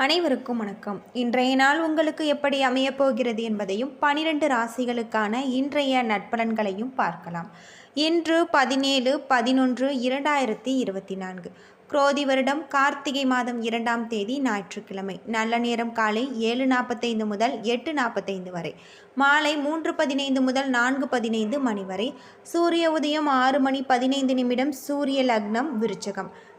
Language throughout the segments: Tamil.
அனைவருக்கும் வணக்கம். இன்றைய நாள் உங்களுக்கு எப்படி அமையப் போகிறது என்பதையும் பனிரெண்டு ராசிகளுக்கான இன்றைய நட்பலன்களையும் பார்க்கலாம். இன்று பதினேழு பதினொன்று இரண்டாயிரத்தி இருபத்தி நான்கு. குரோதி வருடம் கார்த்திகை மாதம் இரண்டாம் தேதி ஞாயிற்றுக்கிழமை. நல்ல நேரம் காலை ஏழு நாற்பத்தைந்து முதல் எட்டு நாற்பத்தைந்து வரை. மாலை மூன்று பதினைந்து முதல் நான்கு பதினைந்து மணி வரை. சூரிய உதயம் ஆறு மணி பதினைந்து நிமிடம் சூரிய லக்னம் விருச்சகம்.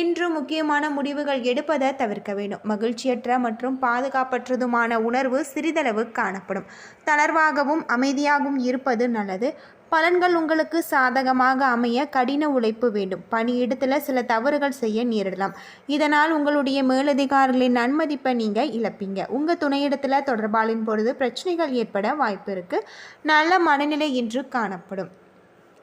இன்று முக்கியமான முடிவுகள் எடுப்பதை தவிர்க்க வேண்டும். மகிழ்ச்சியற்ற மற்றும் பாதுகாப்பற்றதுமான உணர்வு சிறிதளவு காணப்படும். தளர்வாகவும் அமைதியாகவும் இருப்பது நல்லது. பலன்கள் உங்களுக்கு சாதகமாக அமைய கடின உழைப்பு வேண்டும். பணியிடத்தில் சில தவறுகள் செய்ய நேரிடலாம். இதனால் உங்களுடைய மேலதிகாரிகளின் நன்மதிப்பை நீங்கள் இழப்பீங்க. உங்கள் துணையிடத்தில் தொடர்பாளின் பொழுது பிரச்சனைகள் ஏற்பட வாய்ப்பு இருக்குது நல்ல மனநிலை இன்று காணப்படும்.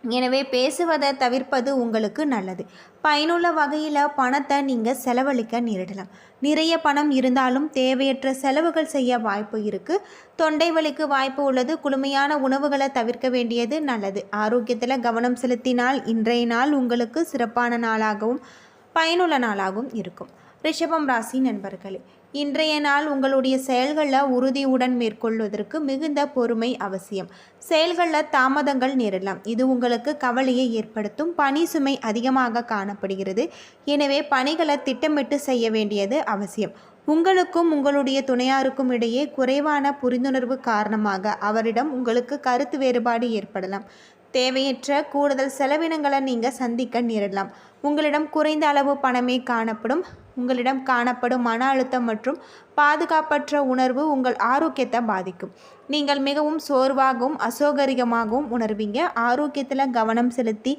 எனவே பேசுவதை தவிர்ப்பது உங்களுக்கு நல்லது. பயனுள்ள வகையில் பணத்தை நீங்கள் செலவழிக்க நேரிடலாம். நிறைய பணம் இருந்தாலும் தேவையற்ற செலவுகள் செய்ய வாய்ப்பு இருக்குது தொண்டை வலிக்கு வாய்ப்பு உள்ளது. குளுமையான உணவுகளை தவிர்க்க வேண்டியது நல்லது. ஆரோக்கியத்தில் கவனம் செலுத்தினால் இன்றைய நாள் உங்களுக்கு சிறப்பான நாளாகவும் பயனுள்ள நாளாகவும் இருக்கும். ரிஷபம் ராசி நண்பர்களே இன்றைய நாள் உங்களுடைய செயல்களில் உறுதியுடன் மேற்கொள்வதற்கு மிகுந்த பொறுமை அவசியம். செயல்களில் தாமதங்கள் நேரலாம் இது உங்களுக்கு கவலையை ஏற்படுத்தும். பணி சுமை அதிகமாக காணப்படுகிறது. எனவே பணிகளை திட்டமிட்டு செய்ய வேண்டியது அவசியம். உங்களுக்கும் உங்களுடைய துணையாருக்கும் இடையே குறைவான புரிந்துணர்வு காரணமாக அவரிடம் உங்களுக்கு கருத்து வேறுபாடு ஏற்படலாம். தேவையற்ற கூடுதல் செலவினங்களை நீங்கள் சந்திக்க நேரிடலாம். உங்களிடம் குறைந்த அளவு பணமே காணப்படும். உங்களிடம் காணப்படும் மன அழுத்தம் மற்றும் பாதுகாப்பற்ற உணர்வு உங்கள் ஆரோக்கியத்தை பாதிக்கும். நீங்கள் மிகவும் சோர்வாகவும் அசௌகரியமாகவும் உணர்வீங்க. ஆரோக்கியத்தில் கவனம் செலுத்தி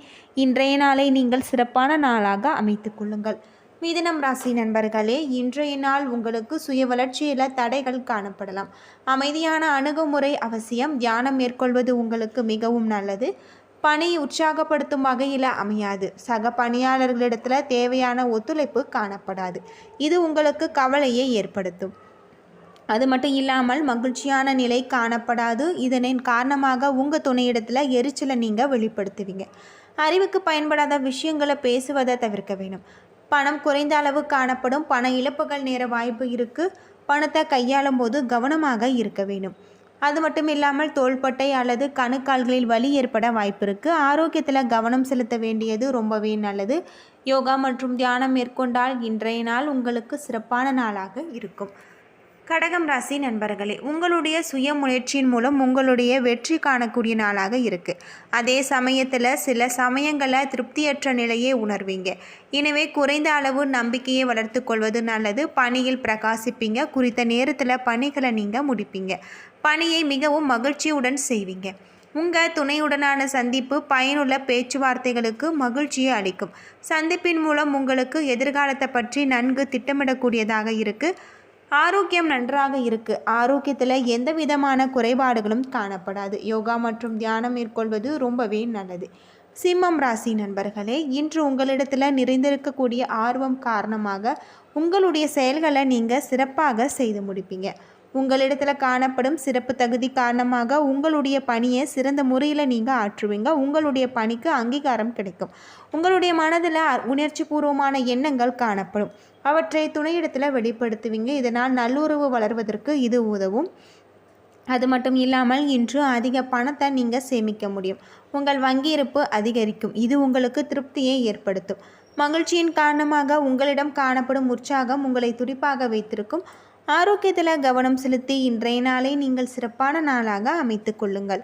இன்றைய நாளை நீங்கள் சிறப்பான நாளாக அமைத்து கொள்ளுங்கள். மிதனம் ராசி நண்பர்களே இன்றைய நாள் உங்களுக்கு சுய வளர்ச்சியில் தடைகள் காணப்படலாம். அமைதியான அணுகுமுறை அவசியம். தியானம் மேற்கொள்வது உங்களுக்கு மிகவும் நல்லது. பணி உற்சாகப்படுத்தும் வகையில் அமையாது. சக பணியாளர்களிடத்தில் தேவையான ஒத்துழைப்பு காணப்படாது. இது உங்களுக்கு கவலையை ஏற்படுத்தும். அது மட்டும் இல்லாமல் மகிழ்ச்சியான நிலை காணப்படாது. இதனின் காரணமாக உங்கள் துணையிடத்தில் எரிச்சலை நீங்கள் வெளிப்படுத்துவீங்க. அறிவுக்கு பயன்படாத விஷயங்களை பேசுவதை தவிர்க்க வேணும் பணம் குறைந்த அளவு காணப்படும் பண இழப்புகள் நேர வாய்ப்பு இருக்குது பணத்தை கையாளும் போது கவனமாக இருக்க வேண்டும். அது மட்டும் இல்லாமல் தோள்பட்டை அல்லது கணுக்கால்களில் வலி ஏற்பட வாய்ப்பு இருக்குது ஆரோக்கியத்தில் கவனம் செலுத்த வேண்டியது ரொம்பவே நல்லது. யோகா மற்றும் தியானம் மேற்கொண்டால் இன்றைய நாள் உங்களுக்கு சிறப்பான நாளாக இருக்கும். கடகம் ராசி நண்பர்களே உங்களுடைய சுய முயற்சியின் மூலம் உங்களுடைய வெற்றி காணக்கூடிய நாளாக இருக்குது அதே சமயத்தில் சில சமயங்களில் திருப்தியற்ற நிலையை உணர்வீங்க. எனவே குறைந்த அளவு நம்பிக்கையை வளர்த்து கொள்வது நல்லது. பணியில் பிரகாசிப்பீங்க. குறித்த நேரத்தில் பணிகளை நீங்கள் முடிப்பீங்க. பணியை மிகவும் மகிழ்ச்சியுடன் செய்வீங்க. உங்கள் துணையுடனான சந்திப்பு பயனுள்ள பேச்சுவார்த்தைகளுக்கு மகிழ்ச்சியை அளிக்கும். சந்திப்பின் மூலம் உங்களுக்கு எதிர்காலத்தை பற்றி நன்கு திட்டமிடக்கூடியதாக இருக்குது ஆரோக்கியம் நன்றாக இருக்கு. ஆரோக்கியத்தில் எந்த விதமான குறைபாடுகளும் காணப்படாது. யோகா மற்றும் தியானம் மேற்கொள்வது ரொம்பவே நல்லது. சிம்மம் ராசி நண்பர்களே இன்று உங்களிடத்தில் நிறைந்திருக்கக்கூடிய ஆர்வம் காரணமாக உங்களுடைய செயல்களை நீங்கள் சிறப்பாக செய்து முடிப்பீங்க. உங்களிடத்தில் காணப்படும் சிறப்பு தகுதி காரணமாக உங்களுடைய பணியை சிறந்த முறையில் நீங்கள் ஆற்றுவீங்க. உங்களுடைய பணிக்கு அங்கீகாரம் கிடைக்கும். உங்களுடைய மனதில் உணர்ச்சி பூர்வமான எண்ணங்கள் காணப்படும். அவற்றை துணையிடத்தில் வெளிப்படுத்துவீங்க. இதனால் நல்லுறவு வளர்வதற்கு இது உதவும். அது மட்டும் இல்லாமல் இன்று அதிக பணத்தை நீங்கள் சேமிக்க முடியும். உங்கள் வங்கி இருப்பு அதிகரிக்கும். இது உங்களுக்கு திருப்தியை ஏற்படுத்தும். மகிழ்ச்சியின் காரணமாக உங்களிடம் காணப்படும் உற்சாகம் உங்களை துடிப்பாக வைத்திருக்கும். ஆரோக்கியத்தில் கவனம் செலுத்தி இன்றைய நாளை நீங்கள் சிறப்பான நாளாக அமைத்து கொள்ளுங்கள்.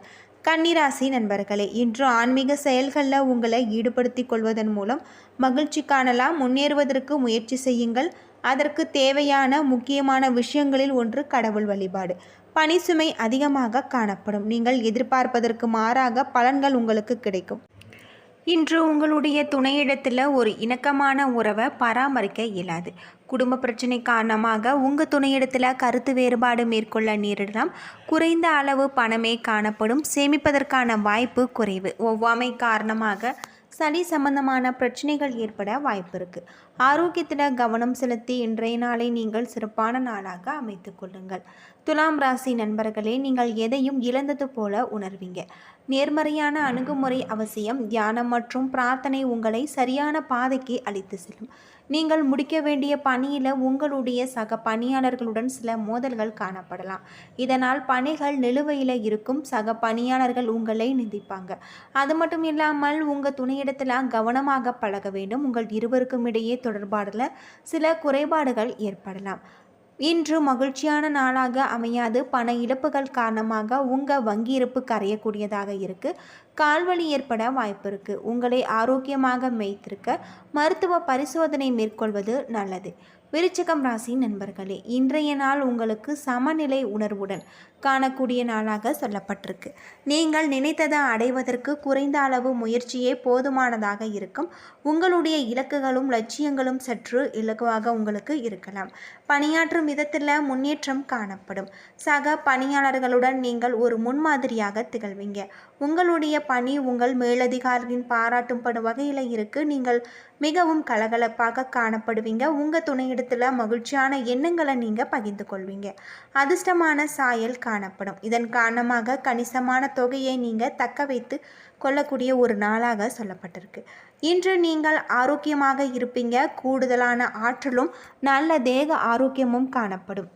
கன்னிராசி நண்பர்களே இன்று ஆன்மீக செயல்களில் உங்களை ஈடுபடுத்தி கொள்வதன் மூலம் மகிழ்ச்சி காணலாம். முன்னேறுவதற்கு முயற்சி செய்யுங்கள். அதற்கு தேவையான முக்கியமான விஷயங்களில் ஒன்று கடவுள் வழிபாடு. பணிசுமை அதிகமாக காணப்படும். நீங்கள் எதிர்பார்ப்பதற்கு மாறாக பலன்கள் உங்களுக்கு கிடைக்கும். இன்று உங்களுடைய துணையிடத்தில் ஒரு இணக்கமான உறவை பராமரிக்க இயலாது. குடும்ப பிரச்சனை காரணமாக உங்கள் துணையிடத்தில் கருத்து வேறுபாடு மேற்கொள்ள நேரிடலாம். குறைந்த அளவு பணமே காணப்படும். சேமிப்பதற்கான வாய்ப்பு குறைவு. ஒவ்வாமை காரணமாக சளி சம்பந்தமான பிரச்சனைகள் ஏற்பட வாய்ப்பு இருக்குது ஆரோக்கியத்தில் கவனம் செலுத்தி இன்றைய நாளை நீங்கள் சிறப்பான நாளாக அமைத்து கொள்ளுங்கள். துலாம் ராசி நண்பர்களே நீங்கள் எதையும் இழந்தது போல உணர்வீங்க. நேர்மறையான அணுகுமுறை அவசியம். தியானம் மற்றும் பிரார்த்தனை உங்களை சரியான பாதைக்கு அழைத்து செல்லும். நீங்கள் முடிக்க வேண்டிய பணியில் உங்களுடைய சக பணியாளர்களுடன் சில மோதல்கள் காணப்படலாம். இதனால் பணிகள் நிலுவையில் இருக்கும். சக பணியாளர்கள் உங்களை நிந்திப்பாங்க. அது மட்டும் இல்லாமல் உங்கள் துணையிடத்தில் கவனமாக பழக வேண்டும். உங்கள் இருவருக்கும் இடையே தொடர்பாடல சில குறைபாடுகள் ஏற்படலாம். இன்று மகிழ்ச்சியான நாளாக அமையாது. பண இழப்புகள் காரணமாக உங்கள் வங்கி இருப்பு கரையக்கூடியதாக இருக்குது கால்வலி ஏற்பட வாய்ப்பு இருக்குது உங்களை ஆரோக்கியமாக மேய்த்திருக்க மருத்துவ பரிசோதனை மேற்கொள்வது நல்லது. விருச்சகம் ராசி நண்பர்களே இன்றைய நாள் உங்களுக்கு சமநிலை உணர்வுடன் காணக்கூடிய நாளாக சொல்லப்பட்டிருக்கு. நீங்கள் நினைத்ததை அடைவதற்கு குறைந்த அளவு முயற்சியே போதுமானதாக இருக்கும். உங்களுடைய இலக்குகளும் லட்சியங்களும் சற்று இலகுவாக உங்களுக்கு இருக்கலாம். பணியாற்றும் விதத்தில் முன்னேற்றம் காணப்படும். சக பணியாளர்களுடன் நீங்கள் ஒரு முன்மாதிரியாக திகழ்வீங்க. உங்களுடைய பணி உங்கள் மேலதிகாரிகளின் பாராட்டும்படும் வகையில் இருக்கு. நீங்கள் மிகவும் கலகலப்பாக காணப்படுவீங்க. உங்கள் துணையிடத்தில் மகிழ்ச்சியான எண்ணங்களை நீங்கள் பகிர்ந்து கொள்வீங்க. அதிர்ஷ்டமான சாயல் காணப்படும். இதன் காரணமாக கணிசமான தொகையை நீங்கள் தக்க வைத்து கொள்ளக்கூடிய ஒரு நாளாக சொல்லப்பட்டிருக்கு. இன்று நீங்கள் ஆரோக்கியமாக இருப்பீங்க. கூடுதலான ஆற்றலும் நல்ல தேக ஆரோக்கியமும் காணப்படும்.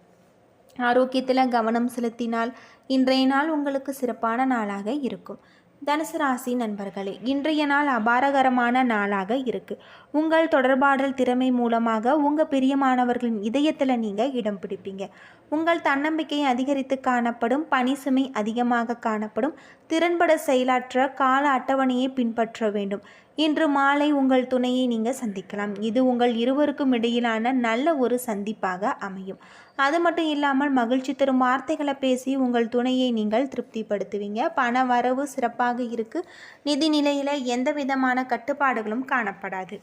ஆரோக்கியத்தில் கவனம் செலுத்தினால் இன்றைய நாள் உங்களுக்கு சிறப்பான நாளாக இருக்கும். தனுசு ராசி நண்பர்களே இன்றைய நாள் அபாரகரமான நாளாக இருக்கு. உங்கள் தொடர்பாடல் திறமை மூலமாக உங்கள் பிரியமானவர்களின் இதயத்தில் நீங்கள் இடம் பிடிப்பீங்க. உங்கள் தன்னம்பிக்கை அதிகரித்து காணப்படும் பணி சுமை அதிகமாக காணப்படும் திறன்பட செயலாற்ற கால அட்டவணையை பின்பற்ற வேண்டும். இன்று மாலை உங்கள் துணையை நீங்கள் சந்திக்கலாம். இது உங்கள் இருவருக்கும் இடையிலான நல்ல ஒரு சந்திப்பாக அமையும். அது மட்டும் இல்லாமல் மகிழ்ச்சி தரும் வார்த்தைகளை பேசி உங்கள் துணையை நீங்கள் திருப்திப்படுத்துவீங்க. பண வரவு சிறப்பாக இருக்குது நிதி நிலையில் எந்த விதமான கட்டுப்பாடுகளும் காணப்படாது.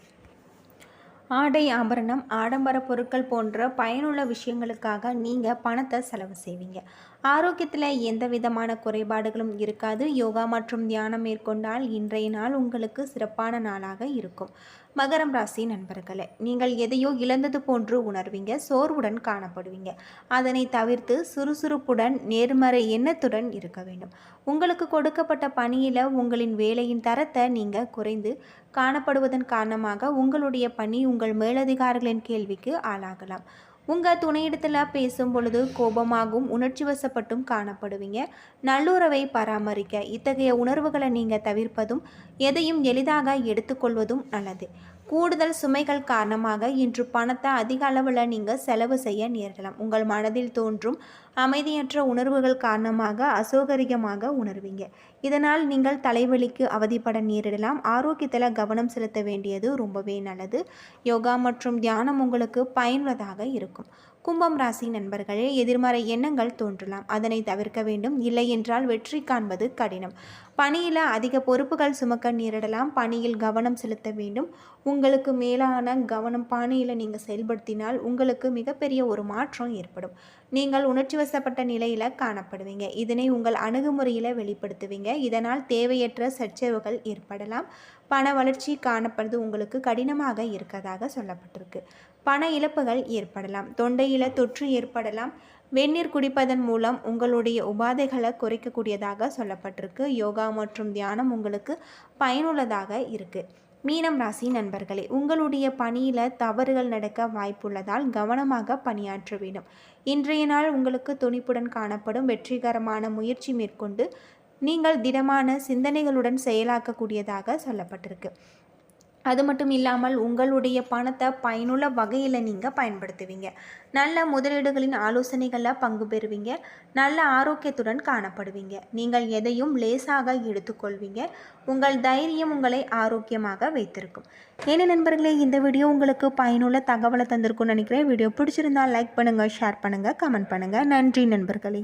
ஆடை ஆபரணம் ஆடம்பர பொருட்கள் போன்ற பயனுள்ள விஷயங்களுக்காக நீங்கள் பணத்தை செலவு செய்வீங்க. ஆரோக்கியத்தில் எந்த விதமான குறைபாடுகளும் இருக்காது. யோகா மற்றும் தியானம் மேற்கொண்டால் இன்றைய நாள் உங்களுக்கு சிறப்பான நாளாக இருக்கும். மகரம் ராசி நண்பர்களே நீங்கள் எதையோ இழந்தது போன்று உணர்வீங்க சோர்வுடன் காணப்படுவீங்க. அதனை தவிர்த்து சுறுசுறுப்புடன் நேர்மறை எண்ணத்துடன் இருக்க வேண்டும். உங்களுக்கு கொடுக்கப்பட்ட பணியில் உங்களின் வேலையின் தரத்தை நீங்கள் குறைந்து காணப்படுவதன் காரணமாக உங்களுடைய பணி உங்கள் மேலதிகாரிகளின் கேள்விக்கு ஆளாகலாம். உங்கள் துணையிடத்தில் பேசும் பொழுது கோபமாகவும் உணர்ச்சி வசப்பட்டும் காணப்படுவீங்க. நல்லுறவை பராமரிக்க இத்தகைய உணர்வுகளை நீங்கள் தவிர்ப்பதும் எதையும் எளிதாக எடுத்துக்கொள்வதும் நல்லது. கூடுதல் சுமைகள் காரணமாக இன்று பணத்தை அதிக அளவில் நீங்கள் செலவு செய்ய நேரலாம் உங்கள் மனதில் தோன்றும் அமைதியற்ற உணர்வுகள் காரணமாக அசௌகரியமாக உணர்வீங்க. இதனால் நீங்கள் தலைவலிக்கு அவதிப்பட நேரிடலாம். ஆரோக்கியத்தில் கவனம் செலுத்த வேண்டியது ரொம்பவே நல்லது. யோகா மற்றும் தியானம் உங்களுக்கு பயனுள்ளதாக இருக்கும். கும்பம் ராசி நண்பர்களே எதிர்மறை எண்ணங்கள் தோன்றலாம். அதனை தவிர்க்க வேண்டும். இல்லை என்றால் வெற்றி காண்பது கடினம். பணியில் அதிக பொறுப்புகள் சுமக்க நேரிடலாம். பணியில் கவனம் செலுத்த வேண்டும். உங்களுக்கு மேலான கவனம் பணியில் நீங்கள் செயல்படுத்தினால் உங்களுக்கு மிகப்பெரிய ஒரு மாற்றம் ஏற்படும். நீங்கள் உணர்ச்சி வசப்பட்ட நிலையில் காணப்படுவீங்க. இதனை உங்கள் அணுகுமுறையில் வெளிப்படுத்துவீங்க. இதனால் தேவையற்ற சர்ச்சைவுகள் ஏற்படலாம். பண வளர்ச்சி காணப்படுவது உங்களுக்கு கடினமாக இருக்கதாக சொல்லப்பட்டிருக்கு. பண இழப்புகள் ஏற்படலாம் தொண்டையில் தொற்று ஏற்படலாம். வெந்நீர் குடிப்பதன் மூலம் உங்களுடைய உபாதைகளை குறைக்கக்கூடியதாக சொல்லப்பட்டிருக்கு. யோகா மற்றும் தியானம் உங்களுக்கு பயனுள்ளதாக இருக்குது மீனம் ராசி நண்பர்களே உங்களுடைய பணியில் தவறுகள் நடக்க வாய்ப்புள்ளதால் கவனமாக பணியாற்ற வேண்டும். இன்றைய நாள் உங்களுக்கு துணிப்புடன் காணப்படும். வெற்றிகரமான முயற்சி மேற்கொண்டு நீங்கள் திடமான சிந்தனைகளுடன் செயலாக்கக்கூடியதாக சொல்லப்பட்டிருக்கு. அது மட்டும் இல்லாமல் உங்களுடைய பணத்தை பயனுள்ள வகையில் நீங்கள் பயன்படுத்துவீங்க. நல்ல முதலீடுகளின் ஆலோசனைகளில் பங்கு பெறுவீங்க. நல்ல ஆரோக்கியத்துடன் காணப்படுவீங்க. நீங்கள் எதையும் லேசாக எடுத்துக்கொள்வீங்க. உங்கள் தைரியம் உங்களை ஆரோக்கியமாக வைத்திருக்கும். என்ன நண்பர்களே இந்த வீடியோ உங்களுக்கு பயனுள்ள தகவலை தந்திருக்கும்னு நினைக்கிறேன். வீடியோ பிடிச்சிருந்தால் லைக் பண்ணுங்கள் ஷேர் பண்ணுங்கள் கமெண்ட் பண்ணுங்கள் நன்றி நண்பர்களே.